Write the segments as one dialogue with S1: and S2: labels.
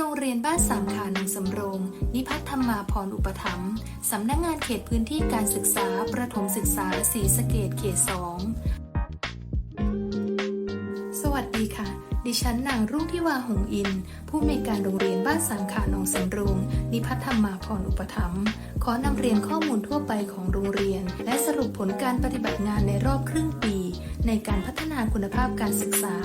S1: โรงเรียนบ้านสามขาหนองสำโรง นิพัฒน์ธรรมาพรอุปถัมภ์สำนักงานเขตพื้นที่การศึกษา ประถมศึกษาศรีสะเกดเขตสองสวัสดีค่ะ ดิฉันนางรุ่งทิวาหงอิน ผู้อำนการโรงเรียนบ้านสามขาหนองสำโรงนิพัฒน์ธรรมาพรอุปถัมภ์ขอนำเรียนข้อมูลทั่วไปของโรงเรียน และสรุปผลการปฏิบัติงานในรอบครึ่งปี ในการพัฒนาคุณภาพการศึกษา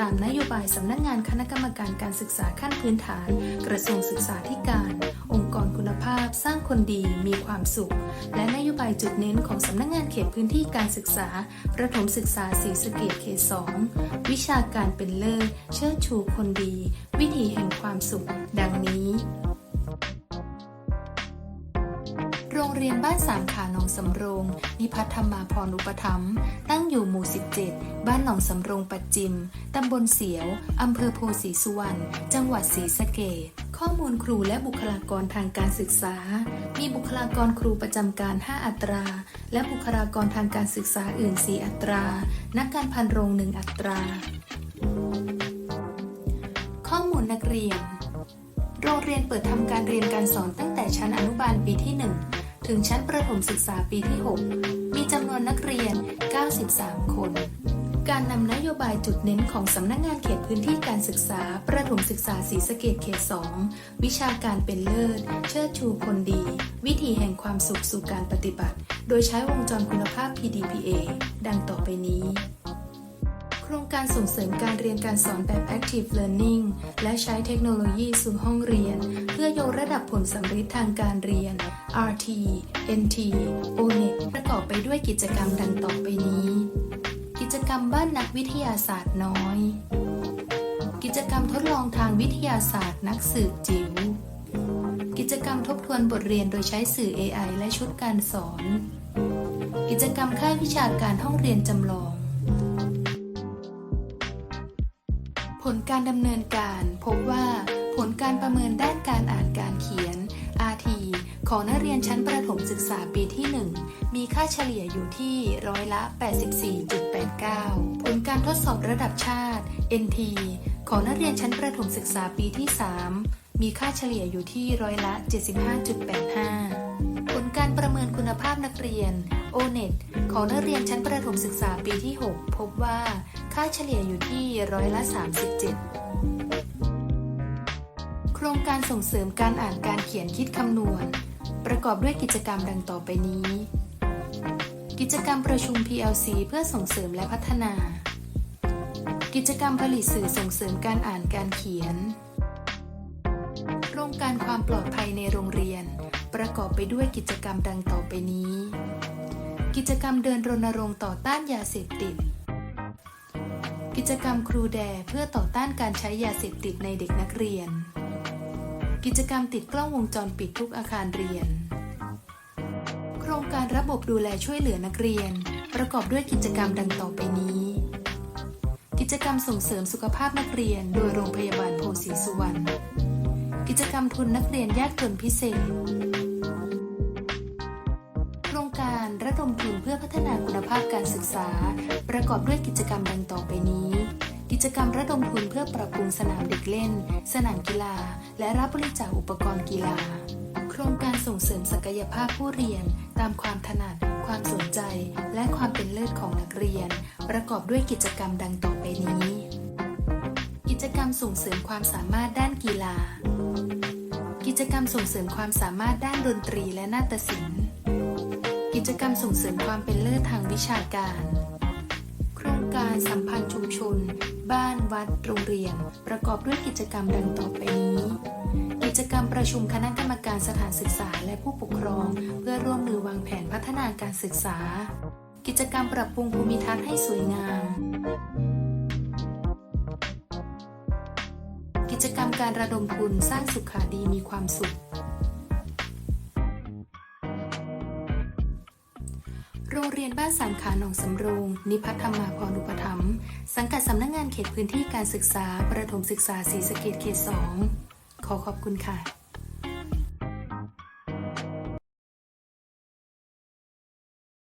S1: ตามนโยบายสำนักงานคณะกรรมการการศึกษาขั้นพื้นฐาน กระทรวงศึกษาธิการ องค์กรคุณภาพสร้างคนดีมีความสุข และนโยบายจุดเน้นของสำนักงานเขตพื้นที่การศึกษา ประถมศึกษาศรีสะเกดเขตสองวิชาการเป็นเลิศเชิดชูคนดี วิถีแห่งความสุข ดังนี้ โรงเรียนบ้านสามขาหนองสำโรง นิพัฒธรรมาพรอุปถัมภ์ตั้งอยู่หมู่ 17 บ้านหนองสำโรงปัจจิม ตำบลเสียว อำเภอโพธิสุวรรณ จังหวัดศรีสะเกษข้อมูลครูและบุคลากรทางการศึกษา มีบุคลากรครูประจำการ 5 อัตรา และบุคลากรทางการศึกษาอื่น 4 อัตรา นักการพันโรง 1 อัตรา รียน โรงเรียนเปิดทำการเรียนการสอนตั้งแต่ชั้นอนุบาลปีที่ 1 ถึงชั้นประถมศึกษาปีที่ 6 มีจำนวนนักเรียน 93 คน การนำนโยบายจุดเน้นของสำนักงานเขตพื้นที่การศึกษา ประถมศึกษาศรีสะเกดเขต 2 วิชาการเป็นเลิศ เชิดชูคนดี วิธีแห่งความสุขสู่การปฏิบัติ โดยใช้วงจรคุณภาพ PDPA ดังต่อไปนี้ ครงการส่งเสริมการเรียนการสอนแบบ Active Learning และใช้เทคโนโลยีสู่ห้องเรียน เพื่อยกระดับผลสำเร็จทางการเรียน RT NT ONET ประกอบไปด้วยกิจกรรมดังต่อไปนี้ กิจกรรมบ้านนักวิทยาศาสตร์น้อย กิจกรรมทดลองทางวิทยาศาสตร์นักสืบจิ๋ว กิจกรรมทบทวนบทเรียนโดยใช้สื่อ AI และชุดการสอน กิจกรรมค่ายวิชาการห้องเรียนจำลอง ลการดำเนินการพบว่าผลการประเมินด้านการอ่านการเขียน RT ของนักเรียนชั้นประถมศึกษาปีที่ 1 มีค่าเฉลี่ยอยู่ที่ร้อยละ 84.89 ผลการทดสอบระดับชาติ NT ของนักเรียนชั้นประถมศึกษาปีที่ 3 มีค่าเฉลี่ยอยู่ที่ร้อยละ 75.85 ผลการประเมินคุณภาพนักเรียน ONET ของนักเรียนชั้นประถมศึกษาปีที่ 6 พบว่า ค่าเฉลี่ยอยู่ที่ร้อยละ 37 โครงการส่งเสริมการอ่านการเขียนคิดคำนวณ ประกอบด้วยกิจกรรมดังต่อไปนี้ กิจกรรมประชุม PLC เพื่อส่งเสริมและพัฒนา กิจกรรมผลิตสื่อส่งเสริมการอ่านการเขียน โครงการความปลอดภัยในโรงเรียน ประกอบไปด้วยกิจกรรมดังต่อไปนี้ กิจกรรมเดินรณรงค์ต่อต้านยาเสพติด กิจกรรมครูแดเพื่อต่อต้านการใช้ยาเสพติดในเด็กนักเรียน กิจกรรมติดกล้องวงจรปิดทุกอาคารเรียน โครงการระบบดูแลช่วยเหลือนักเรียน ประกอบด้วยกิจกรรมดังต่อไปนี้ กิจกรรมส่งเสริมสุขภาพนักเรียน โดยโรงพยาบาลโพศรีสุวรรณ กิจกรรมทุนนักเรียนยากจนพิเศษ โครงการระดมทุนเพื่อพัฒนาคุณภาพการศึกษา ประกอบด้วยกิจกรรมดังต่อไปนี้ กิจกรรมระดมทุนเพื่อปรับปรุงสนามเด็กเล่น สนามกีฬา และรับบริจาคอุปกรณ์กีฬา โครงการส่งเสริมศักยภาพผู้เรียน ตามความถนัด ความสนใจ และความเป็นเลิศของนักเรียน ประกอบด้วยกิจกรรมดังต่อไปนี้ กิจกรรมส่งเสริมความสามารถด้านกีฬา กิจกรรมส่งเสริมความสามารถด้านดนตรีและนาฏศิลป์ กิจกรรมส่งเสริมความเป็นเลิศทางวิชาการ การสัมพันธ์ชุมชน บ้านวัด โรงเรียน ประกอบด้วยกิจกรรมดังต่อไปนี้ กิจกรรมประชุมคณะกรรมการสถานศึกษาและผู้ปกครอง เพื่อร่วมมือวางแผนพัฒนาการศึกษา กิจกรรมปรับปรุงภูมิทัศน์ให้สวยงาม กิจกรรมการระดมทุนสร้างสุขาดีมีความสุข โรงเรียนบ้านสามขาหนองสำโรง นิพัฒน์ธรรมาพรอุปถัมภ์สังกัดสำนักงานเขตพื้นที่การศึกษา ประถมศึกษาศรีสะเกดเขตสองขอขอบคุณค่ะ